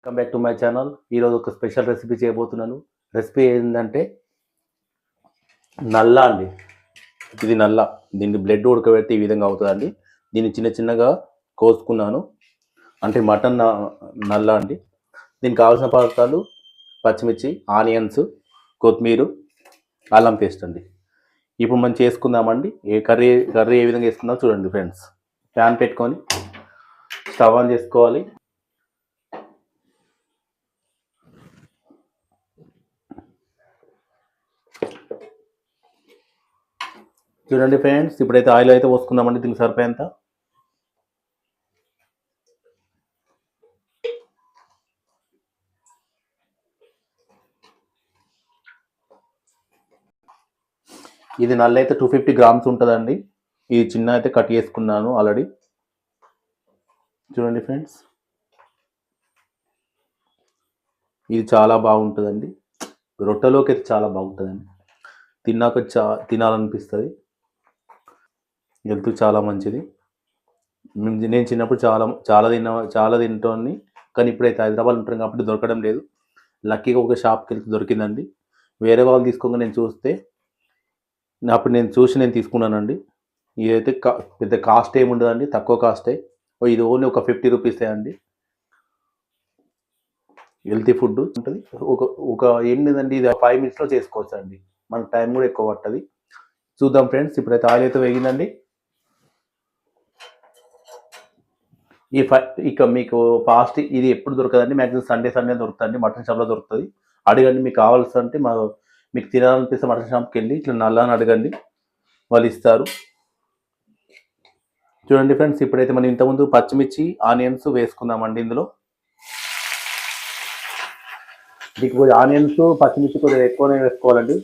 Welcome back to my channel ఈరోజు ఒక special recipe చేయబోతున్నాను. రెసిపీ ఏంటంటే నల్ల అండి. ఇది నల్ల. దీన్ని బ్లడ్ ఉడకబెడితే ఈ విధంగా అవుతుందండి. దీన్ని చిన్న చిన్నగా కోసుకున్నాను. అంటే మటన్ నల్ల అండి. దీనికి కావాల్సిన పదార్థాలు పచ్చిమిర్చి ఆనియన్స్ కొత్తిమీర అల్లం పేస్ట్ అండి. ఇప్పుడు మనం చేసుకుందామండి. ఏ కర్రీ కర్రీ ఏ విధంగా చేసుకుందాం చూడండి ఫ్రెండ్స్. ప్యాన్ పెట్టుకొని స్టవ్ ఆన్ చేసుకోవాలి. చూడండి ఫ్రెండ్స్ ఇప్పుడైతే ఆయిల్ అయితే పోసుకుందామండి దీనికి సరిపోయేంత. ఇది నల్ల అయితే టూ ఫిఫ్టీ గ్రామ్స్ ఉంటుందండి. ఇది చిన్న అయితే కట్ చేసుకున్నాను ఆల్రెడీ. చూడండి ఫ్రెండ్స్. ఇది చాలా బాగుంటుందండి. రొట్టెలోకి అయితే చాలా బాగుంటుందండి. తిన్నాక చా తినాలనిపిస్తుంది. హెల్త్ చాలా మంచిది. నేను చిన్నప్పుడు చాలా చాలా తిన్న చాలా తింటోని కానీ ఇప్పుడైతే హైదరాబాద్ ఉంటాం కాబట్టి దొరకడం లేదు. లక్కీగా ఒక షాప్కి వెళ్తే దొరికిందండి. వేరే వాళ్ళు తీసుకోగా నేను చూస్తే అప్పుడు నేను చూసి నేను తీసుకున్నానండి. ఇదైతే కా పెద్ద కాస్ట్ ఏమి ఉండదండి తక్కువ కాస్టే. ఇది ఓన్లీ ఒక ఫిఫ్టీ రూపీసే అండి. హెల్తీ ఫుడ్ ఉంటుంది. ఒక ఒక ఏం లేదండి ఇది ఫైవ్ మినిట్స్లో చేసుకోవచ్చు అండి మనకు టైం కూడా ఎక్కువ పట్టది. చూద్దాం ఫ్రెండ్స్ ఇప్పుడైతే ఆయిల్ అయితే వేగిందండి. ఈ ఫై ఇక మీకు ఫాస్ట్ ఇది ఎప్పుడు దొరకదండి? మ్యాక్సిమం సండే సండే దొరుకుతుంది మటన్ షాప్లో దొరుకుతుంది. అడగండి మీకు కావాల్సి మా మీకు తినాలనిపిస్తే మటన్ షాప్కి వెళ్ళి ఇట్లా నల్లని అడగండి. వాళ్ళు ఇస్తారు. చూడండి ఫ్రెండ్స్ ఇప్పుడైతే మనం ఇంతకుముందు పచ్చిమిర్చి ఆనియన్స్ వేసుకుందామండి ఇందులో. మీకు ఆనియన్స్ పచ్చిమిర్చి కొద్దిగా ఎక్కువనే వేసుకోవాలండి.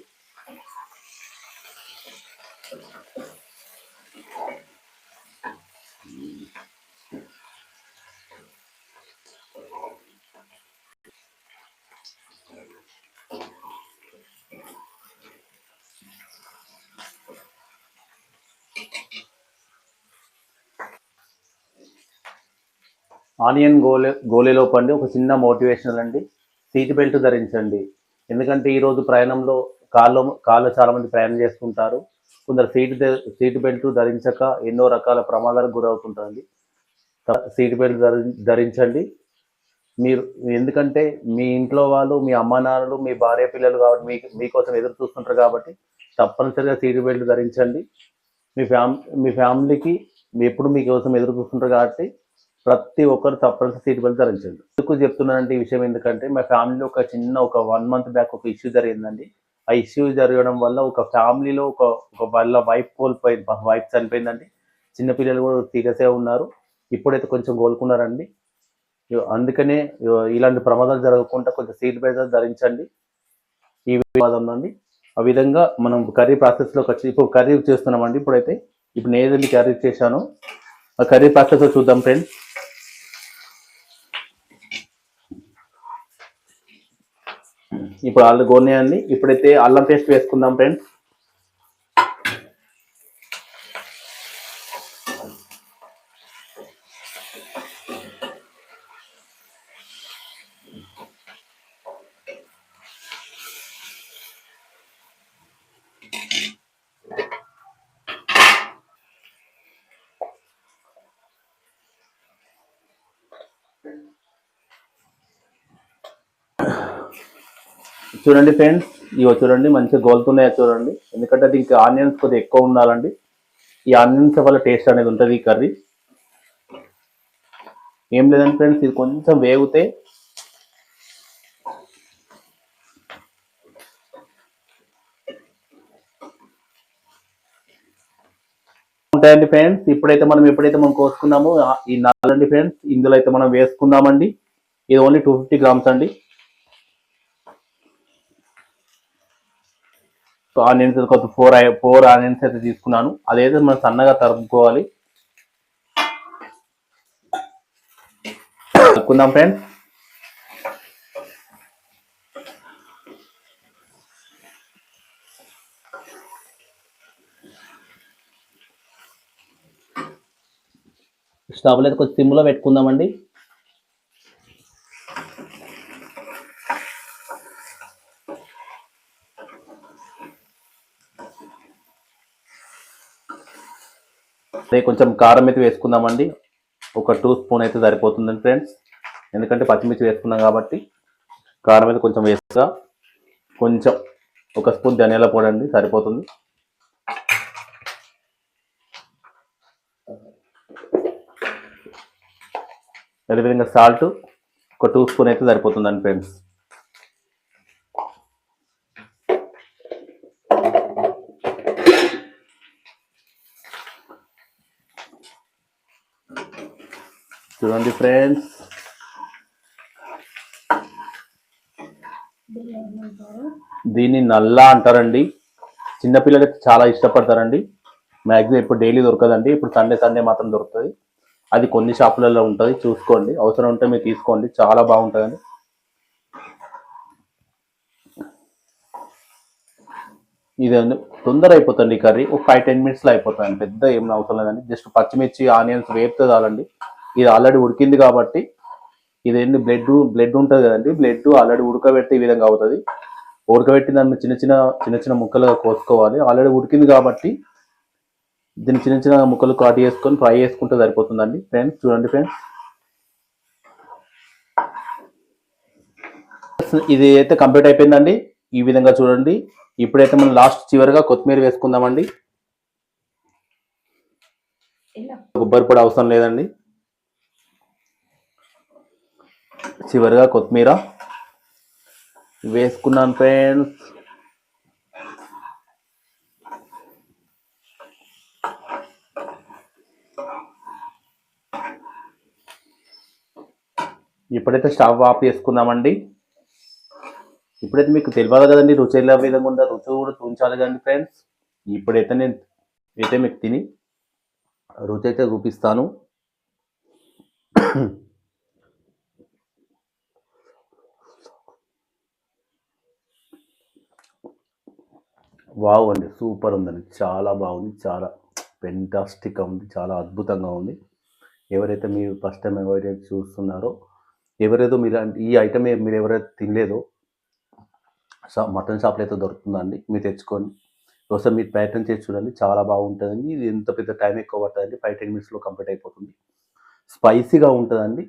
ఆనియన్ గోలే గోలేలోపు పండి ఒక చిన్న మోటివేషనల్ అండి. సీట్ బెల్ట్ ధరించండి. ఎందుకంటే ఈరోజు ప్రయాణంలో కాళ్ళు కాళ్ళు చాలామంది ప్రయాణం చేస్తుంటారు. కొందరు సీట్ సీట్ బెల్ట్ ధరించక ఎన్నో రకాల ప్రమాదాలకు గురవుతుంటుంది సీట్ బెల్ట్ ధరి ధరించండి. మీరు ఎందుకంటే మీ ఇంట్లో వాళ్ళు మీ అమ్మ నాన్నలు మీ భార్య పిల్లలు కాబట్టి మీ మీకోసం ఎదురు చూస్తుంటారు కాబట్టి తప్పనిసరిగా సీట్ బెల్ట్ ధరించండి. మీ ఫ్యామ్ మీ ఫ్యామిలీకి ఎప్పుడు మీకోసం ఎదురు చూస్తుంటారు కాబట్టి ప్రతి ఒక్కరు తప్పనిసరి సీట్ బెల్ట్ ధరించండి. ఎందుకు చెప్తున్నానంటే ఈ విషయం ఎందుకంటే మా ఫ్యామిలీలో ఒక చిన్న ఒక వన్ మంత్ బ్యాక్ ఒక ఇష్యూ జరిగిందండి. ఆ ఇష్యూ జరగడం వల్ల ఒక ఫ్యామిలీలో ఒక ఒక వాళ్ళ వైఫ్ కోల్పోయింది వైఫ్ చనిపోయిందండి. చిన్నపిల్లలు కూడా తీగసే ఉన్నారు. ఇప్పుడైతే కొంచెం కోలుకున్నారండి. ఇగో అందుకనే ఇలాంటి ప్రమాదాలు జరగకుండా కొంచెం సీట్ బెల్ట్ ధరించండి. ఈ వివాదం అండి ఆ విధంగా మనం కర్రీ ప్రాసెస్లోకి వచ్చి ఇప్పుడు కర్రీ చేస్తున్నామండి ఇప్పుడైతే. ఇప్పుడు నేను ఏదైతే కర్రీ చేశానో. ఆ కర్రీ ప్రాసెస్లో చూద్దాం ఫ్రెండ్స్. ఇప్పుడు ఆల్రెడీ గోనే అండి ఇప్పుడైతే అల్లం పేస్ట్ వేసుకుందాం ఫ్రెండ్స్. చూడండి ఫ్రెండ్స్ ఇవో చూడండి మంచిగా గోలుతున్నాయో చూడండి. ఎందుకంటే దీనికి ఆనియన్స్ కొద్దిగా ఎక్కువ ఉండాలండి. ఈ ఆనియన్స్ వల్ల టేస్ట్ అనేది ఉంటుంది ఈ కర్రీ. ఏం లేదండి ఫ్రెండ్స్ ఇది కొంచెం వేగితే ఉంటాయండి ఫ్రెండ్స్. ఇప్పుడైతే మనం ఎప్పుడైతే మనం కోసుకున్నామో ఈ నల్లండి ఫ్రెండ్స్ ఇందులో అయితే మనం వేసుకుందామండి ఇది ఓన్లీ టూ ఫిఫ్టీ గ్రామ్స్ అండి. ఆనియన్స్ కొంత ఫోర్ ఫోర్ ఆనియన్స్ అయితే తీసుకున్నాను. అదైతే మనం సన్నగా తరుపుకోవాలి తరుపుకుందాం ఫ్రెండ్స్. స్టవ్లో అయితే కొంచెం సిమ్లో పెట్టుకుందామండి. కొంచెం కారం అయితే వేసుకుందామండి. ఒక టూ స్పూన్ అయితే సరిపోతుందండి ఫ్రెండ్స్. ఎందుకంటే పచ్చిమిర్చి వేసుకున్నాం కాబట్టి కారం అయితే కొంచెం వేసుగా కొంచెం ఒక స్పూన్ ధనియాల పొడి అండి సరిపోతుంది. అదేవిధంగా సాల్ట్ ఒక టూ స్పూన్ అయితే సరిపోతుందండి ఫ్రెండ్స్. చూడండి ఫ్రెండ్స్ దీన్ని నల్లా అంటారండి. చిన్నపిల్లలకి అయితే చాలా ఇష్టపడతారండి. మ్యాక్సిమం ఇప్పుడు డైలీ దొరకదండి. ఇప్పుడు సండే సండే మాత్రం దొరుకుతుంది. అది కొన్ని షాపులలో ఉంటుంది. చూసుకోండి. అవసరం ఉంటే మీరు తీసుకోండి. చాలా బాగుంటుందండి. ఇది తొందర అయిపోతుంది కర్రీ. ఒక ఫైవ్ టెన్ మినిట్స్లో అయిపోతుంది పెద్ద ఏం అవసరం లేదండి. జస్ట్ పచ్చిమిర్చి ఆనియన్స్ వేపుతో చాలండి. ఇది ఆల్రెడీ ఉడికింది కాబట్టి ఇది ఏంటి బ్లడ్ బ్లడ్ ఉంటుంది కదండి బ్లడ్ ఆల్రెడీ ఉడకబెడితే ఈ విధంగా అవుతుంది. ఉడకబెట్టి దాన్ని చిన్న చిన్న చిన్న చిన్న ముక్కలుగా కోసుకోవాలి. ఆల్రెడీ ఉడికింది కాబట్టి దీన్ని చిన్న చిన్న ముక్కలు కాటు చేసుకొని ఫ్రై చేసుకుంటే సరిపోతుందండి. ఫ్రెండ్స్ చూడండి ఫ్రెండ్స్. ఇది అయితే కంప్లీట్ అయిపోయిందండి. ఈ విధంగా చూడండి. ఇప్పుడైతే మనం లాస్ట్ చివరిగా కొత్తిమీర వేసుకుందామండి. కొబ్బరి పొడి అవసరం లేదండి. చివరిగా కొత్తిమీర వేసుకున్నాను ఫ్రెండ్స్ ఇప్పుడైతే స్టవ్ ఆఫ్ చేసుకుందామండి. ఇప్పుడైతే మీకు తెలియదు కదండి రుచి ఎలా విధంగా ఉందో రుచి కూడా చూపించాలి కదండి ఫ్రెండ్స్ ఇప్పుడైతే నేను అయితే మీకు తిని రుచి అయితే చూపిస్తాను. వావ్ అండి సూపర్ ఉందండి. చాలా బాగుంది చాలా ఫెంటాస్టిక్గా ఉంది చాలా అద్భుతంగా ఉంది. ఎవరైతే మీరు ఫస్ట్ టైం ఎవరైతే చూస్తున్నారో ఎవరైతే మీరు ఈ ఐటమ్ మీరు ఎవరైతే తినలేదో షా మటన్ షాప్లో అయితే దొరుకుతుందండి మీరు తెచ్చుకోండి ఒకసారి మీరు ప్రయత్నం చేసి చూడండి చాలా బాగుంటుందండి. ఇది ఎంత పెద్ద టైం ఎక్కువ పడుతుందండి ఫైవ్ టెన్ మినిట్స్లో కంప్లీట్ అయిపోతుంది. స్పైసీగా ఉంటుందండి.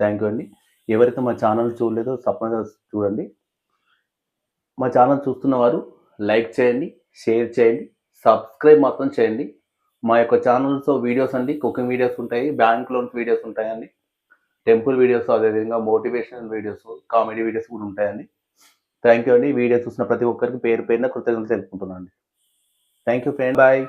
థ్యాంక్ యూ అండి. ఎవరైతే మా ఛానల్ చూడలేదో తప్పకుండా చూడండి. మా ఛానల్ చూస్తున్న వారు లైక్ చేయండి షేర్ చేయండి సబ్స్క్రైబ్ మాత్రం చేయండి. మా యొక్క ఛానల్స్ వీడియోస్ అండి కుకింగ్ వీడియోస్ ఉంటాయి బ్యాంక్ లోన్స్ వీడియోస్ ఉంటాయండి. టెంపుల్ వీడియోస్ అదేవిధంగా మోటివేషనల్ వీడియోస్ కామెడీ వీడియోస్ కూడా ఉంటాయండి. థ్యాంక్ యూ అండి. వీడియో చూసిన ప్రతి ఒక్కరికి పేరు పేరున కృతజ్ఞతలు తెలుపుకుంటున్నాను థ్యాంక్ యూ ఫ్రెండ్ బాయ్